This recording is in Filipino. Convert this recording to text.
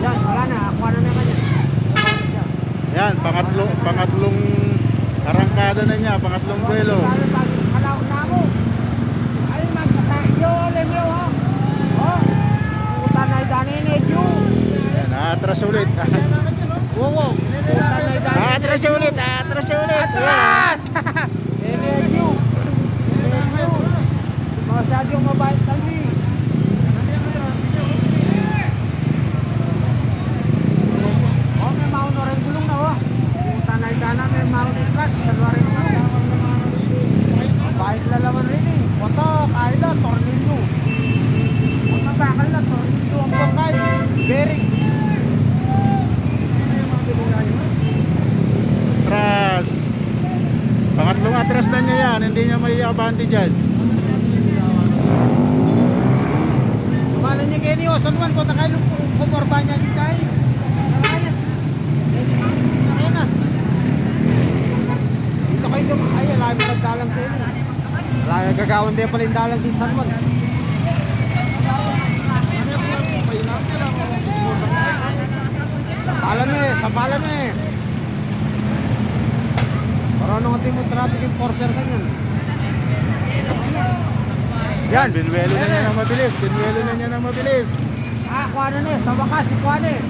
Yan, wala na. Ako na na kanya. Yan, pangatlo, pangatlong arangkada na niya, pangatlong buwelo. Kalaw na mo. Ay, magkasakyo. Alam niyo, ha? Oh. Puta na idanin Diyo. Yan, atras ulit. Wowo. Puta na idanin. atras ulit, atras ulit. Atras! Masyadong mabait kami. Oh, may mauna rin gulong na oh. Yung tanay dana may mauna rin clutch. Salwa rin gulong. Mabait lalaman rin eh. Oto, kaila, tornilyo. Huwag na bakal na, tornilyo ang bakal. Bearing. Atras. Pangatlong atras na niya yan, hindi niya may abante dyan. Mana niya kayo ni Oson man kung nakailo kumorba niya din kayo. Narayan. Narayanas. Dito kayo dum ay alam mo nagdalang kayo. Wala gagawin din pala dalang din San Juan. Sapalan eh, sapalan eh. Para nung ating mo traffic enforcer kanyan. Yan, binwelo na niya na mabilis, binwelo na niya na mabilis. Ah, kuha na na eh. Sa wakas, si kuha eh.